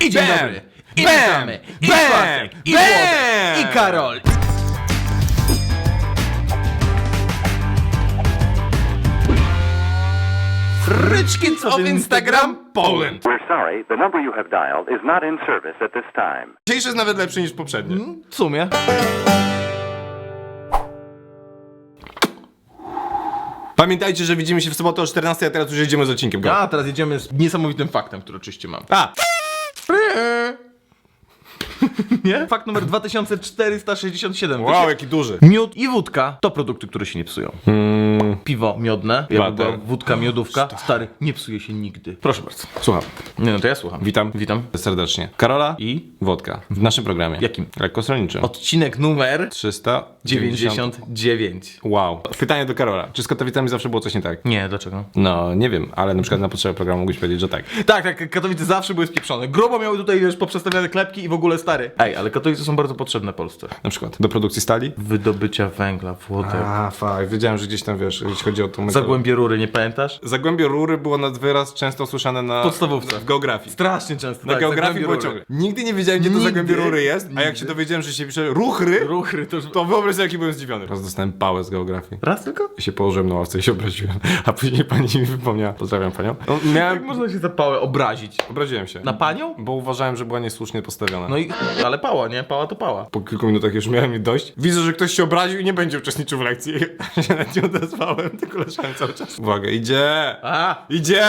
I dzień Bam! dobry. I Bam! witamy. I Bam! Bartek. I Bam! Włodek. I Karol. Ryczkins of Instagram Poland. We're sorry, the number you have dialed is not in service at this time. Dzisiejszy jest nawet lepszy niż poprzedni. W sumie. Pamiętajcie, że widzimy się w sobotę o 14, a teraz już jedziemy z odcinkiem. Go. A teraz jedziemy z niesamowitym faktem, który oczywiście mam. A! Huh. Nie? Fakt numer 2467. Wow, jaki duży. Miód i wódka to produkty, które się nie psują. Piwo miodne, jakby była wódka miodówka. Stary, nie psuje się nigdy. Proszę bardzo. Słucham. Nie no, to ja słucham. Witam. Witam. Serdecznie. Karola I Wodka. W naszym programie. Jakim? Lekkostronniczym. odcinek numer 390. 99. Wow. Pytanie do Karola. Czy z Katowicami zawsze było coś nie tak? Nie, dlaczego? No, nie wiem, ale na przykład na potrzeby programu mógłbyś powiedzieć, że tak. Tak, tak, Katowice zawsze były spieprzone. Grubo miały tutaj, wiesz, poprzestawiane klepki i w ogóle stary. Ej, ale Katowice są bardzo potrzebne Polsce. Na przykład do produkcji stali? Wydobycia węgla, włodek. A, fakt. Wiedziałem, że gdzieś tam, wiesz, jeśli chodzi o tą... metodę. Zagłębie rury, nie pamiętasz? Zagłębie rury było nad wyraz często usłyszane na... Podstawówce. W geografii. Strasznie często. Na tak, geografii Zagłębie było Rury. ciągle. Nigdy nie wiedziałem, gdzie to Nigdy. Zagłębie Rury jest, a Nigdy. jak się dowiedziałem, że się pisze ruchry, Ruchry to już... to wyobraź sobie, jaki byłem zdziwiony. Raz dostałem pałę z geografii. Raz tylko? I się położyłem na ławce i się obraziłem. A później pani mi wypomniała. Pozdrawiam panią. No, Jak miałem... można się za pałę obrazić? Obraziłem się. Na panią? Bo uważałem, że była niesłusznie postawiona. No i... Ale pała, nie? Pała to pała. Po kilku minutach już miałem dość. Widzę, że ktoś się obraził i nie będzie uczestniczył w lekcji. Ja się nawet nie odezwałem, tylko leżałem cały czas. Uwaga, idzie! A! Idzie!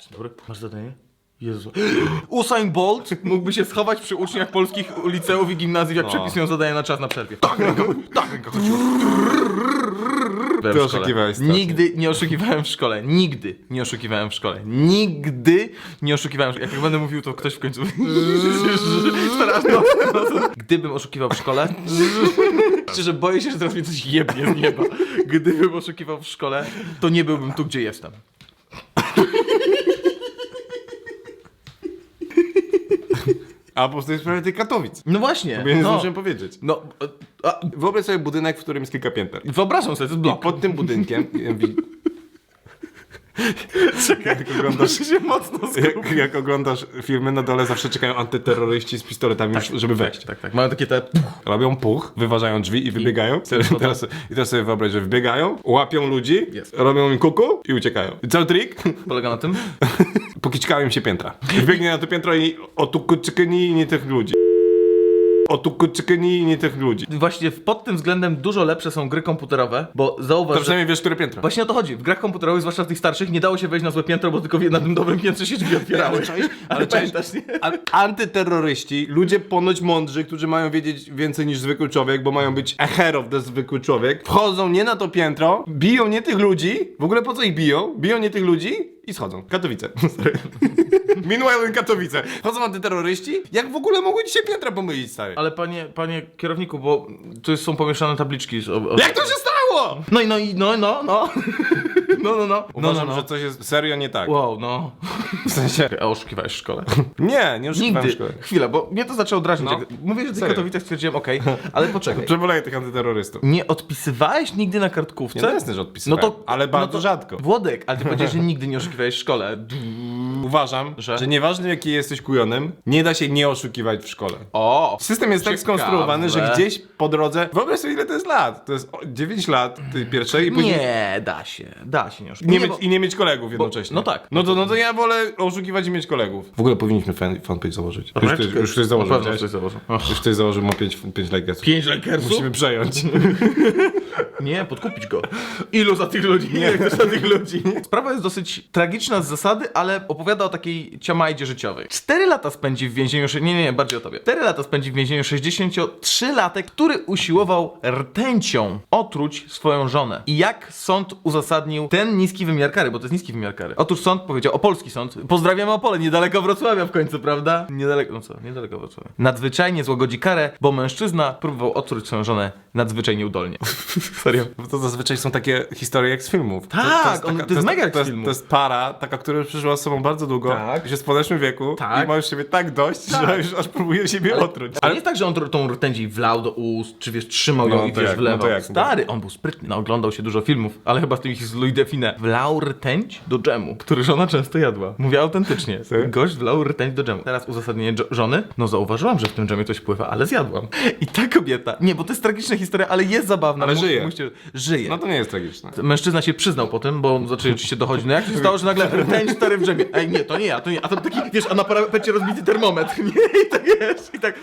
Dzień dobry. Masz zadanie? Jezu. Usain Bolt mógłby się schować przy uczniach polskich liceów i gimnazjów, jak przepisują zadania na czas na przerwie. Tak, ręka, tak, ręka. Ty oszukiwałeś strasznie. Nigdy nie oszukiwałem w szkole. Nigdy nie oszukiwałem w szkole. Nigdy nie oszukiwałem. Jak będę mówił, to ktoś w końcu. Teraz no, no, Gdybym oszukiwał w szkole. Szczerze boję się, że teraz mnie coś jebnie z nieba. Gdybym oszukiwał w szkole, to nie byłbym tu, gdzie jestem. A po prostu jest sprawie tych Katowic. No właśnie. Bo ja nie no. zdążyłem powiedzieć. No, a, Wyobraź sobie budynek, w którym jest kilka pięter. wyobrażam sobie, to jest I blok. pod tym budynkiem... wi- jak, oglądasz, się mocno jak, jak oglądasz filmy, na dole zawsze czekają antyterroryści z pistoletami, już, żeby wejść. Tak, tak. Mają takie te... Robią puch, wyważają drzwi i wybiegają. I teraz, I teraz sobie wyobraź, że wybiegają, łapią ludzi, Jest. robią im kuku i uciekają. I cały trik, Polega na tym? pokiczkają im się piętra. Wbiegnie na to piętro i otukuczykni nie tych ludzi. Otukuczykni nie tych ludzi. Właśnie pod tym względem dużo lepsze są gry komputerowe, bo zauważ, To że... przynajmniej wiesz, które piętro. Właśnie o to chodzi. W grach komputerowych, zwłaszcza w tych starszych, nie dało się wejść na złe piętro, bo tylko w na tym dobrym piętrze się drzwi otwierały. Ale cześć, Ale cześć. pamiętasz, nie? A- Antyterroryści, ludzie ponoć mądrzy, którzy mają wiedzieć więcej niż zwykły człowiek, bo mają być ahead of the zwykły człowiek, wchodzą nie na to piętro, biją nie tych ludzi, w ogóle po co ich biją, biją nie tych ludzi i schodzą. Katowice. Sorry. Meanwhile in Katowice. Wchodzą antyterroryści? Jak w ogóle mogły dzisiaj piętra pomylić, stary? Ale panie, panie kierowniku, bo tu są pomieszane tabliczki. Z, o, o... Jak to się stało? No i no i no, no, no. No, no, no. No, no, Uważam, no. że coś jest serio nie tak. Wow, no. W sensie... A oszukiwałeś w szkole? Nie, nie oszukiwałem Nigdy. szkoły. Chwila, bo mnie to zaczęło drażnić. No. Jak Mówię, że w tych Serio. Katowicach stwierdziłem, okej, ale poczekaj. Przeboleję tych antyterrorystów. Nie odpisywałeś nigdy na kartkówce? Nie, no jasne, że odpisywałem, ale bardzo to, rzadko. Włodek, ale ty powiedziałeś, że nigdy nie oszukiwałeś w szkole. Uważam, Że? że, nieważne jaki jesteś kujonem, nie da się nie oszukiwać w szkole. O! System jest tak Ciekawe. skonstruowany, że gdzieś po drodze. Wyobraź sobie, ile to jest lat. To jest o- 9 lat tej pierwszej i później. Nie, da się, da się nie Nie oszukiwać. mieć, I nie mieć kolegów jednocześnie. no tak. No to, no to ja wolę oszukiwać i mieć kolegów. W ogóle powinniśmy fan, fanpage założyć. Już ktoś, już ktoś założył. Na pewno widziałeś? ktoś założył. Och. Już ktoś założył, ma 5 pięć likersów. Pięć Lakersów? Musimy przejąć. Nie, podkupić go. Ilu za tych ludzi? Nie, za tych ludzi. Sprawa jest dosyć tragiczna z zasady, ale opowiada o takiej ciamajdzie życiowej. Cztery lata spędzi w więzieniu... Nie, nie, nie, bardziej o tobie. Cztery lata spędzi w więzieniu 63-latek, który usiłował rtęcią otruć swoją żonę. I jak sąd uzasadnił ten niski wymiar kary, bo to jest niski wymiar kary. Otóż sąd powiedział, opolski sąd, pozdrawiamy Opole, niedaleko Wrocławia w końcu, prawda? Niedaleko, no co, niedaleko Wrocławia. Nadzwyczajnie złagodzi karę, bo mężczyzna próbował otruć swoją żonę nadzwyczajnie udolnie. Serio. Bo to zazwyczaj są takie historie jak z filmów. Tak, on- to jest mega jak z to jest, filmów. to jest para, taka, która przeżyła z sobą bardzo długo, Tak. już jest w podeszłym wieku Tak. i ma już siebie tak dość, że już aż próbuje siebie otruć. Ale nie jest tak, że on tą rtędzi wlał do ust, czy wiesz, trzymał ją No i to wiesz, jak, no wlewał. to jak? Stary, on był sprytny, no, oglądał się dużo filmów, ale chyba z tym ich z Louis Define. Wlał rtęć do dżemu, który żona często jadła. Mówię autentycznie. Gość wlał rtęć do dżemu. Teraz uzasadnienie żony, no zauważyłam, że w tym dżemie coś pływa, ale zjadłam. I ta kobieta, nie, bo to jest tragiczna historia, ale jest zabawna. Ale żyje. Musicie- żyje. No to nie jest tragiczne. Mężczyzna się przyznał po tym, bo zaczęli oczywiście dochodzić. No jak się stało, że nagle rtęć stary w drzemie? Ej, nie, to nie ja, to nie. A tam taki, wiesz, a na parapecie rozbity termometr. Nie, i tak jest. I tak.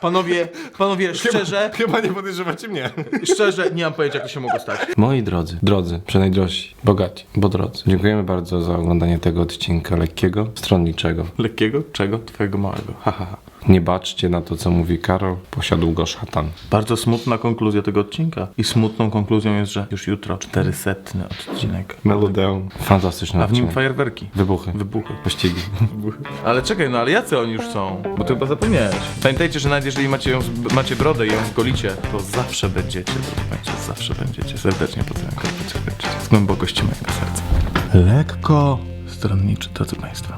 Panowie, panowie, szczerze, Chyba nie podejrzewacie mnie. szczerze, nie mam pojęcia, jak to się mogło stać. Moi drodzy, drodzy, przynajdrażsi, bogaci, bo drodzy. Dziękujemy bardzo za oglądanie tego odcinka lekkiego, stronniczego. Lekkiego? Czego? Twojego małego. Ha, ha, ha. Nie baczcie na to, co mówi Karol, posiadł go szatan. Bardzo smutna konkluzja tego odcinka. I smutną konkluzją jest, że już jutro 400 odcinek. Melodeon. Fantastyczny A w nim odcinek. fajerwerki. Wybuchy. Wybuchy. Pościgi. Ale czekaj, no ale jacy oni już są? Bo ty chyba zapomniałeś. Pamiętajcie, że nawet jeżeli macie, ją, macie brodę i ją zgolicie, to zawsze będziecie, drodzy Państwo, zawsze będziecie. Serdecznie pozdrawiam, serdecznie z głębokości mojego serca. Lekko stronniczy, drodzy Państwo.